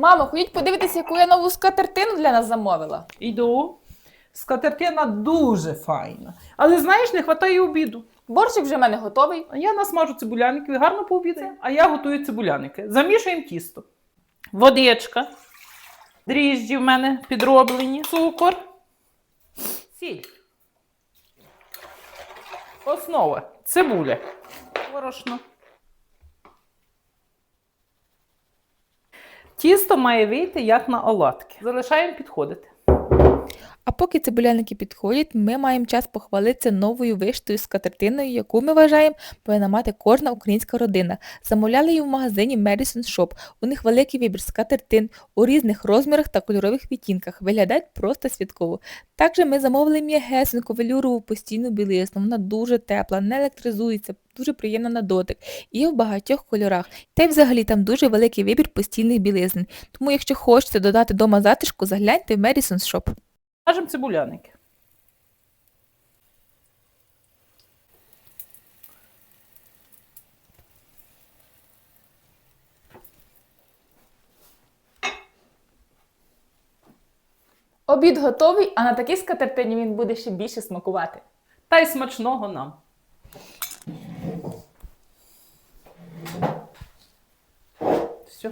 Мамо, ходіть подивитися, яку я нову скатертину для нас замовила. Іду. Скатертина дуже файна. Але знаєш, не вистачає обіду. Борщик вже в мене готовий. Я насмажу цибуляники, ви гарно пообідаємо, а я готую цибуляники. Замішуємо тісто. Водичка. Дріжджі в мене підроблені, цукор, сіль. Основа цибуля. Борошно. Тісто має вийти як на оладки. Залишаємо підходити. А поки цибуляники підходять, ми маємо час похвалитися новою виштою скатертиною, яку ми вважаємо повинна мати кожна українська родина. Замовляли її в магазині Madison Shop. У них великий вибір скатертин у різних розмірах та кольорових відтінках. Виглядають просто святково. Також ми замовили м'ягесеньку велюрову постійну білизну. Вона дуже тепла, не електризується, дуже приємна на дотик. І в багатьох кольорах. Та й взагалі там дуже великий вибір постільних білизн. Тому, якщо хочете додати дома затишку, загляньте в Madison Shop. Мажемо цибуляники. Обід готовий, а на такій скатертині він буде ще більше смакувати. Та й смачного нам. Все.